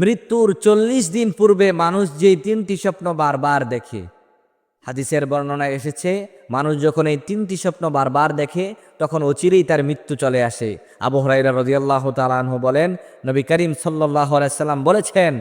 মৃত্যুর চল্লিশ দিন পূর্বে মানুষ যেই তিনটি স্বপ্ন বারবার দেখে, হাদিসের বর্ণনা এসেছে, মানুষ যখন এই তিনটি স্বপ্ন বারবার দেখে, তখন অচিরেই তার মৃত্যু চলে আসে। আবু হরাইরা রদিয়াল্লাহ তালাহ বলেন, নবী করিম সাল্লাহ আলাইসাল্লাম বলেছেন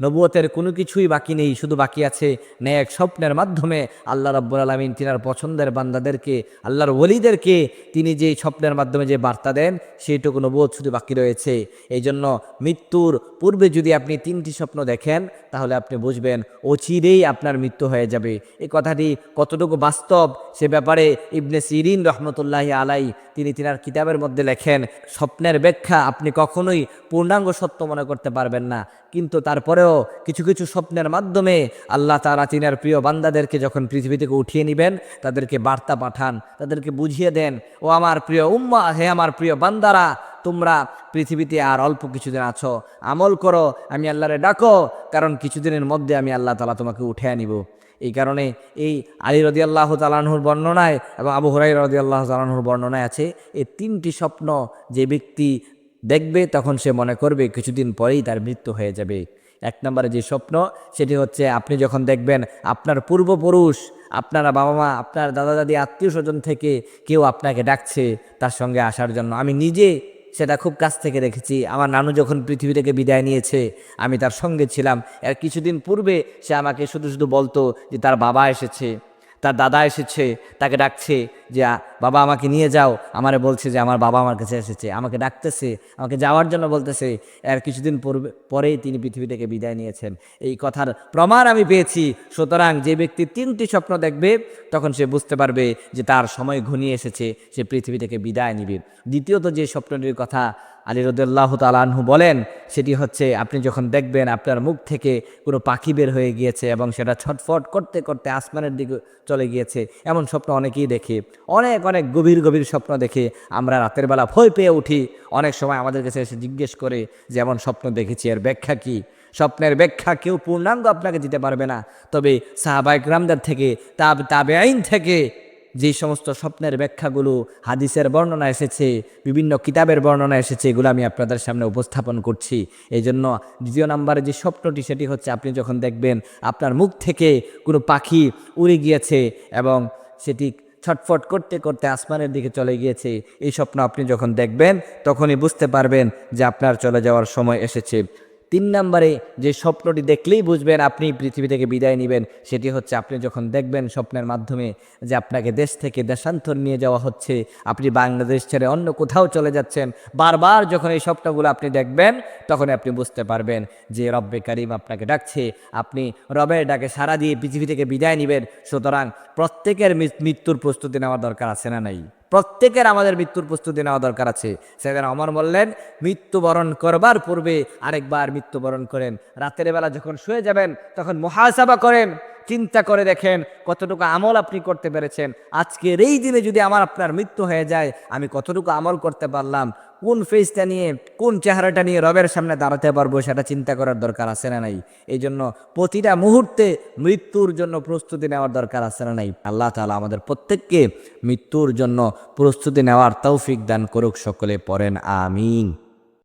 নবুয়তের কোনো কিছুই বাকি নেই, শুধু বাকি আছে ন্যাক স্বপ্নের মাধ্যমে আল্লাহ রব্বুল আলমিন তিনার পছন্দের বান্দাদেরকে, আল্লাহর ওলিদেরকে তিনি যে স্বপ্নের মাধ্যমে যে বার্তা দেন, সেইটুকু নবুয়ত শুধু বাকি রয়েছে। এই জন্য মৃত্যুর পূর্বে যদি আপনি তিনটি স্বপ্ন দেখেন, তাহলে আপনি বুঝবেন অচিরেই আপনার মৃত্যু হয়ে যাবে। এই কথাটি কতটুকু বাস্তব, সে ব্যাপারে ইবনে সিরিন রহমতুল্লাহ আলাই তিনি তিনার কিতাবের মধ্যে লেখেন, স্বপ্নের ব্যাখ্যা আপনি কখনোই পূর্ণাঙ্গ সত্য মনে করতে পারবেন না। কিন্তু তারপরেও কিছু কিছু স্বপ্নের মাধ্যমে আল্লাহ তারা তিনার প্রিয় বান্দাদেরকে যখন পৃথিবী থেকে উঠিয়ে নেবেন, তাদেরকে বার্তা পাঠান, তাদেরকে বুঝিয়ে দেন, ও আমার প্রিয় উম্মা, হে আমার প্রিয় বান্দারা, তোমরা পৃথিবীতে আর অল্প কিছুদিন আছো। আমল করো, আমি আল্লাহরে ডাকো, কারণ কিছুদিনের মধ্যে আমি আল্লাহ তালা তোমাকে উঠে আনিব এই কারণে এই আলী রদি আল্লাহ তালাহুর বর্ণনায় এবং আবু হরাই রদি আল্লাহ তালাহুর বর্ণনায় আছে, এই তিনটি স্বপ্ন যে ব্যক্তি দেখবে, তখন সে মনে করবে কিছুদিন পরেই তার মৃত্যু হয়ে যাবে। এক নম্বরে যে স্বপ্ন, সেটি হচ্ছে আপনি যখন দেখবেন আপনার পূর্বপুরুষ, আপনারা বাবা মা আপনার দাদা দাদি আত্মীয় স্বজন থেকে কেউ আপনাকে ডাকছে তার সঙ্গে আসার জন্য। আমি নিজে সেটা খুব কাছ থেকে দেখেছি। আমার নানু যখন পৃথিবী থেকে বিদায় নিয়েছে, আমি তার সঙ্গে ছিলাম। এর কিছুদিন পূর্বে সে আমাকে শুধু শুধু বলতো যে তার বাবা এসেছে। তার দাদা এসেছে, তাকে ডাকছে যে বাবা আমাকে নিয়ে যাও। আমারে বলছে যে, আমার বাবা আমার কাছে এসেছে, আমাকে ডাকতেছে, আমাকে যাওয়ার জন্য বলতেছে। এর কিছুদিন পূর্বে, পরেই তিনি পৃথিবী থেকে বিদায় নিয়েছেন। এই কথার প্রমাণ আমি পেয়েছি। সুতরাং যে ব্যক্তি তিনটি স্বপ্ন দেখবে, তখন সে বুঝতে পারবে যে তার সময় ঘনিয়ে এসেছে, সে পৃথিবী থেকে বিদায় নিবে। দ্বিতীয়ত যে স্বপ্নটির কথা আলী রদুল্লাহ তালাহু বলেন সেটি হচ্ছে আপনি যখন দেখবেন আপনার মুখ থেকে কোনো পাখি বের হয়ে গিয়েছে এবং সেটা ছটফট করতে করতে আসমানের দিকে চলে গিয়েছে, এমন স্বপ্ন অনেকেই দেখে। অনেক অনেক গভীর গভীর স্বপ্ন দেখে আমরা রাতের বেলা ভয় পেয়ে উঠি। অনেক সময় আমাদের কাছে এসে জিজ্ঞেস করে যে, এমন স্বপ্ন দেখেছি, এর ব্যাখ্যা কী? স্বপ্নের ব্যাখ্যা কেউ পূর্ণাঙ্গ আপনাকে দিতে পারবে না। তবে সাহাবাইক রামদার থেকে তাব তাবে আইন থেকে যে সমস্ত স্বপ্নের ব্যাখ্যাগুলো, হাদিসের বর্ণনা এসেছে, বিভিন্ন কিতাবের বর্ণনা এসেছে, এগুলো আমি আপনাদের সামনে উপস্থাপন করছি। এই জন্য দ্বিতীয় নম্বরে যে স্বপ্নটি, সেটি হচ্ছে আপনি যখন দেখবেন আপনার মুখ থেকে কোনো পাখি উড়ে গিয়েছে এবং সেটি ছটফট করতে করতে আসমানের দিকে চলে গিয়েছে, এই স্বপ্ন আপনি যখন দেখবেন, তখনই বুঝতে পারবেন যে আপনার চলে যাওয়ার সময় এসেছে। তিন নম্বরে যে স্বপ্নটি দেখলেই বুঝবেন আপনি পৃথিবী থেকে বিদায় নেবেন, সেটি হচ্ছে আপনি যখন দেখবেন স্বপ্নের মাধ্যমে যে আপনাকে দেশ থেকে দেশান্তর নিয়ে যাওয়া হচ্ছে, আপনি বাংলাদেশ ছেড়ে অন্য কোথাও চলে যাচ্ছেন, বারবার যখন এই স্বপ্নগুলো আপনি দেখবেন, তখন আপনি বুঝতে পারবেন যে রব্বে কারিম আপনাকে ডাকছে, আপনি রবের ডাকে সারা দিয়ে পৃথিবী থেকে বিদায় নেবেন, সুতরাং প্রত্যেকের মৃত্যুর প্রস্তুতি নেওয়ার দরকার আছে না নাই? প্রত্যেকের আমাদের মৃত্যুর প্রস্তুতি নেওয়া দরকার আছে। সেখানে অমর বললেন, মৃত্যুবরণ করবার পূর্বে আরেকবার মৃত্যুবরণ করেন। রাতের বেলা যখন শুয়ে যাবেন, তখন মহাসাবা করেন। চিন্তা করে দেখেন কতটুকু আমল আপনি করতে পেরেছেন। আজকের এই দিনে যদি আমার আপনার মৃত্যু হয়ে যায়, আমি কতটুকু আমল করতে পারলাম, কোন ফেসটা নিয়ে, কোন চেহারাটা নিয়ে রবের সামনে দাঁড়াতে পারব সেটা চিন্তা করার দরকার আছে না নাই? এই জন্য প্রতিটা মুহূর্তে মৃত্যুর জন্য প্রস্তুতি নেওয়ার দরকার আছে না নাই? আল্লাহ তাআলা আমাদের প্রত্যেককে মৃত্যুর জন্য প্রস্তুতি নেওয়ার তৌফিক দান করুক, সকলে পড়েন, আমিন।